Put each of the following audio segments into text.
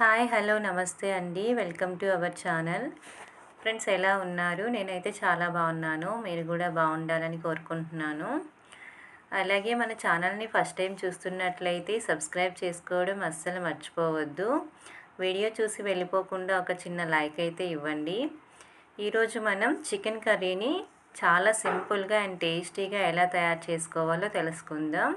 Hi hello నమస్తే అండి. Welcome to our channel. Friends ఎలా ఉన్నారు? నేనైతే చాలా బాగున్నాను. మీరు కూడా బాగుండాలని కోరుకుంటున్నాను. అలాగే మన ఛానల్ని ఫస్ట్ టైం చూస్తున్నట్లయితే సబ్స్క్రైబ్ చేసుకోవడం అస్సలు మర్చిపోవద్దు. వీడియో చూసి వెళ్ళిపోకుండా ఒక చిన్న లైక్ అయితే ఇవ్వండి. ఈరోజు మనం చికెన్ కర్రీని చాలా సింపుల్గా అండ్ టేస్టీగా ఎలా తయారు చేసుకోవాలో తెలుసుకుందాం.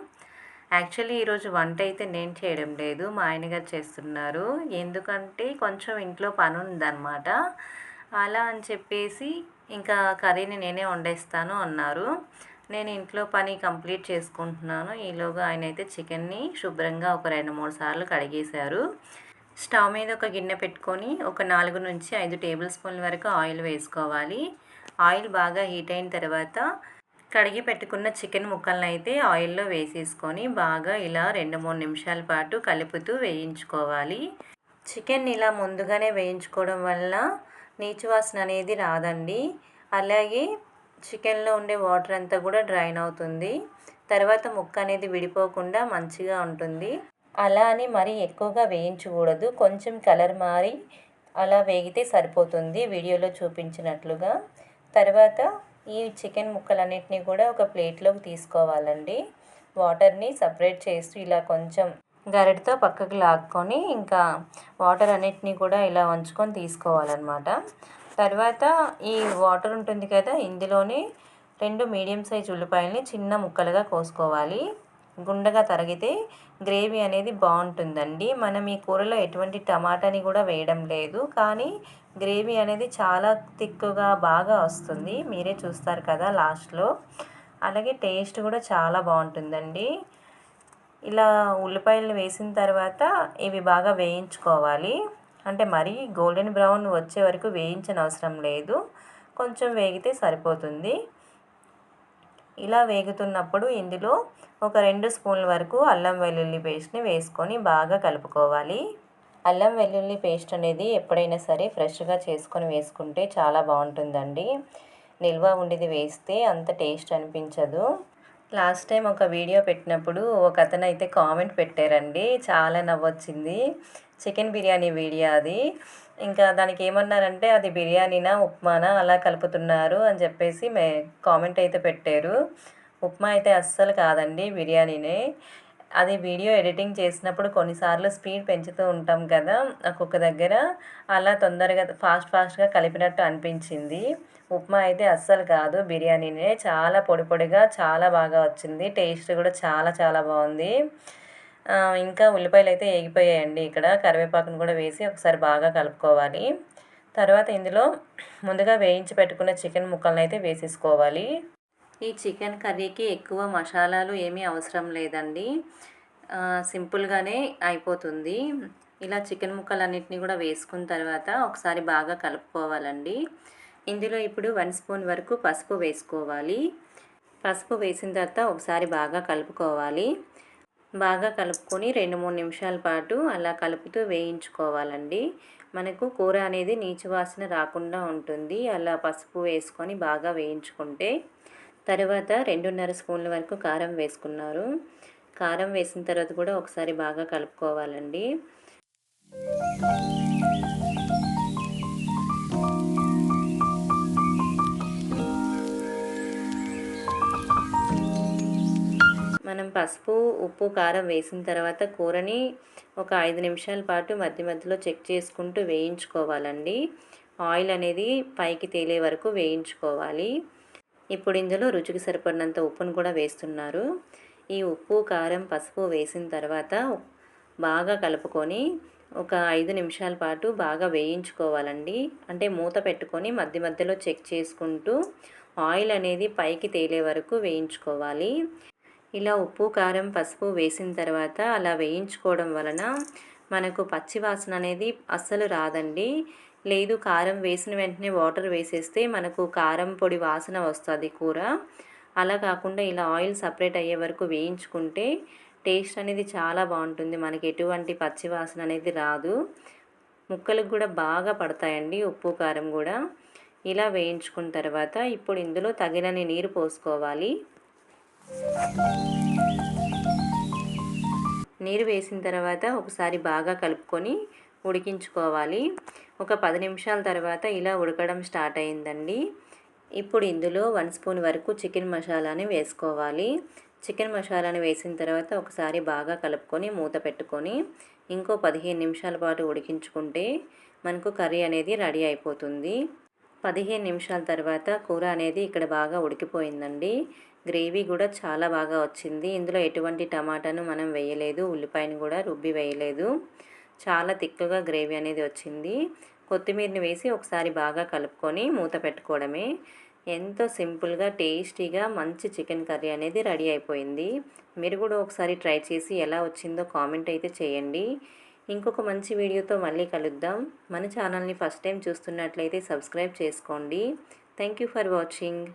యాక్చువల్లీ ఈరోజు వంట అయితే నేను చేయడం లేదు మా ఆయనగారు చేస్తున్నారు. ఎందుకంటే కొంచెం ఇంట్లో పని ఉందన్నమాట. అలా అని చెప్పేసి ఇంకా కర్రీని నేనే వండేస్తాను అన్నారు. నేను ఇంట్లో పని కంప్లీట్ చేసుకుంటున్నాను. ఈలోగా ఆయన అయితే చికెన్ని శుభ్రంగా ఒక రెండు మూడు సార్లు కడిగేశారు. స్టవ్ మీద ఒక గిన్నె పెట్టుకొని ఒక నాలుగు నుంచి ఐదు టేబుల్ స్పూన్ల వరకు ఆయిల్ వేసుకోవాలి. ఆయిల్ బాగా హీట్ అయిన తర్వాత కడిగి పెట్టుకున్న చికెన్ ముక్కలను అయితే ఆయిల్లో వేసేసుకొని బాగా ఇలా రెండు మూడు నిమిషాల పాటు కలుపుతూ వేయించుకోవాలి. చికెన్ ఇలా ముందుగానే వేయించుకోవడం వల్ల నీచు వాసన అనేది రాదండి. అలాగే చికెన్లో ఉండే వాటర్ అంతా కూడా డ్రైన్ అవుతుంది. తర్వాత ముక్క అనేది విడిపోకుండా మంచిగా ఉంటుంది. అలా అని మరీ ఎక్కువగా వేయించకూడదు. కొంచెం కలర్ మారి అలా వేగితే సరిపోతుంది. వీడియోలో చూపించినట్లుగా. తర్వాత ఈ చికెన్ ముక్కలన్నిటినీ కూడా ఒక ప్లేట్లోకి తీసుకోవాలండి. వాటర్ని సపరేట్ చేస్తూ ఇలా కొంచెం గరిటతో పక్కకు లాక్కొని ఇంకా వాటర్ అన్నిటినీ కూడా ఇలా వంచుకొని తీసుకోవాలన్నమాట. తర్వాత ఈ వాటర్ ఉంటుంది కదా ఇందులోనే రెండు మీడియం సైజ్ ఉల్లిపాయలని చిన్న ముక్కలుగా కోసుకోవాలి. గుండగా తరిగితే గ్రేవీ అనేది బాగుంటుందండి. మనం ఈ కూరలో ఎటువంటి టమాటాని కూడా వేయడం లేదు. కానీ గ్రేవీ అనేది చాలా థిక్గా బాగా వస్తుంది. మీరే చూస్తారు కదా లాస్ట్లో. అలాగే టేస్ట్ కూడా చాలా బాగుంటుందండి. ఇలా ఉల్లిపాయలు వేసిన తర్వాత ఇవి బాగా వేయించుకోవాలి. అంటే మరీ గోల్డెన్ బ్రౌన్ వచ్చే వరకు వేయించిన అవసరం లేదు. కొంచెం వేగితే సరిపోతుంది. ఇలా వేగుతున్నప్పుడు ఇందులో ఒక రెండు స్పూన్ల వరకు అల్లం వెల్లుల్లి పేస్ట్ని వేసుకొని బాగా కలుపుకోవాలి. అల్లం వెల్లుల్లి పేస్ట్ అనేది ఎప్పుడైనా సరే ఫ్రెష్గా చేసుకొని వేసుకుంటే చాలా బాగుంటుందండి. నిల్వ ఉండేది వేస్తే అంత టేస్ట్ అనిపించదు. లాస్ట్ టైం ఒక వీడియో పెట్టినప్పుడు ఒక అతను అయితే కామెంట్ పెట్టారండి. చాలా నవ్వొచ్చింది. చికెన్ బిర్యానీ వీడియో అది. ఇంకా దానికి ఏమన్నారంటే అది బిర్యానీనా ఉప్మానా అలా కలుపుతున్నారు అని చెప్పేసి మే కామెంట్ అయితే పెట్టారు. ఉప్మా అయితే అస్సలు కాదండి బిర్యానీనే. అది వీడియో ఎడిటింగ్ చేసినప్పుడు కొన్నిసార్లు స్పీడ్ పెంచుతూ ఉంటాం కదా ఒక్కొక్క దగ్గర. అలా తొందరగా ఫాస్ట్ ఫాస్ట్గా కలిపినట్టు అనిపించింది. ఉప్మా అయితే అస్సలు కాదు. బిర్యానీనే చాలా పొడి పొడిగా చాలా బాగా వచ్చింది. టేస్ట్ కూడా చాలా చాలా బాగుంది. ఇంకా ఉల్లిపాయలు అయితే ఏగిపోయాయండి ఇక్కడ. కరివేపాకును కూడా వేసి ఒకసారి బాగా కలుపుకోవాలి. తర్వాత ఇందులో ముందుగా వేయించి పెట్టుకున్న చికెన్ ముక్కలను అయితే వేసేసుకోవాలి. ఈ చికెన్ కర్రీకి ఎక్కువ మసాలాలు ఏమీ అవసరం లేదండి. సింపుల్గానే అయిపోతుంది. ఇలా చికెన్ ముక్కలన్నింటినీ కూడా వేసుకున్న తర్వాత ఒకసారి బాగా కలుపుకోవాలండి. ఇందులో ఇప్పుడు వన్ స్పూన్ వరకు పసుపు వేసుకోవాలి. పసుపు వేసిన తర్వాత ఒకసారి బాగా కలుపుకోవాలి. బాగా కలుపుకొని రెండు మూడు నిమిషాల పాటు అలా కలుపుతూ వేయించుకోవాలండి. మనకు కూర అనేది నీచు వాసన రాకుండా ఉంటుంది. అలా పసుపు వేసుకొని బాగా వేయించుకుంటే తర్వాత రెండున్నర స్పూన్ల వరకు కారం వేసుకున్నారు. కారం వేసిన తర్వాత కూడా ఒకసారి బాగా కలుపుకోవాలండి. మనం పసుపు ఉప్పు కారం వేసిన తర్వాత కూరని ఒక ఐదు నిమిషాల పాటు మధ్య మధ్యలో చెక్ చేసుకుంటూ వేయించుకోవాలండి. ఆయిల్ అనేది పైకి తేలే వరకు వేయించుకోవాలి. ఇప్పుడు ఇందులో రుచికి సరిపడినంత ఉప్పును కూడా వేస్తున్నారు. ఈ ఉప్పు కారం పసుపు వేసిన తర్వాత బాగా కలుపుకొని ఒక ఐదు నిమిషాల పాటు బాగా వేయించుకోవాలండి. అంటే మూత పెట్టుకొని మధ్య మధ్యలో చెక్ చేసుకుంటూ ఆయిల్ అనేది పైకి తేలే వరకు వేయించుకోవాలి. ఇలా ఉప్పు కారం పసుపు వేసిన తర్వాత అలా వేయించుకోవడం వలన మనకు పచ్చి వాసన అనేది అస్సలు రాదండి. లేదు కారం వేసిన వెంటనే వాటర్ వేసేస్తే మనకు కారం పొడి వాసన వస్తుంది కూర. అలా కాకుండా ఇలా ఆయిల్ సపరేట్ అయ్యే వరకు వేయించుకుంటే టేస్ట్ అనేది చాలా బాగుంటుంది. మనకి ఎటువంటి పచ్చి వాసన అనేది రాదు. ముక్కలకు కూడా బాగా పడతాయండి ఉప్పు కారం కూడా. ఇలా వేయించుకున్న తర్వాత ఇప్పుడు ఇందులో తగినన్ని నీరు పోసుకోవాలి. నీరు వేసిన తర్వాత ఒకసారి బాగా కలుపుకొని ఉడికించుకోవాలి. ఒక పది నిమిషాల తర్వాత ఇలా ఉడకడం స్టార్ట్ అయిందండి. ఇప్పుడు ఇందులో వన్ స్పూన్ వరకు చికెన్ మసాలాని వేసుకోవాలి. చికెన్ మసాలాని వేసిన తర్వాత ఒకసారి బాగా కలుపుకొని మూత పెట్టుకొని ఇంకో పదిహేను నిమిషాల పాటు ఉడికించుకుంటే మనకు కర్రీ అనేది రెడీ అయిపోతుంది. పదిహేను నిమిషాల తర్వాత కూర అనేది ఇక్కడ బాగా ఉడికిపోయిందండి. గ్రేవీ కూడా చాలా బాగా వచ్చింది. ఇందులో ఎటువంటి టమాటాను మనం వేయలేదు. ఉల్లిపాయను కూడా రుబ్బి వేయలేదు. చాలా తిక్కగా గ్రేవీ అనేది వచ్చింది. కొత్తిమీరని వేసి ఒకసారి బాగా కలుపుకొని మూత పెట్టుకోవడమే. ఎంతో సింపుల్గా టేస్టీగా మంచి చికెన్ కర్రీ అనేది రెడీ అయిపోయింది. మీరు కూడా ఒకసారి ట్రై చేసి ఎలా వచ్చిందో కామెంట్ అయితే చేయండి. ఇంకొక మంచి వీడియోతో మళ్ళీ కలుద్దాం. మన ఛానల్ని ఫస్ట్ టైం చూస్తున్నట్లయితే సబ్స్క్రైబ్ చేసుకోండి. Thank you for watching.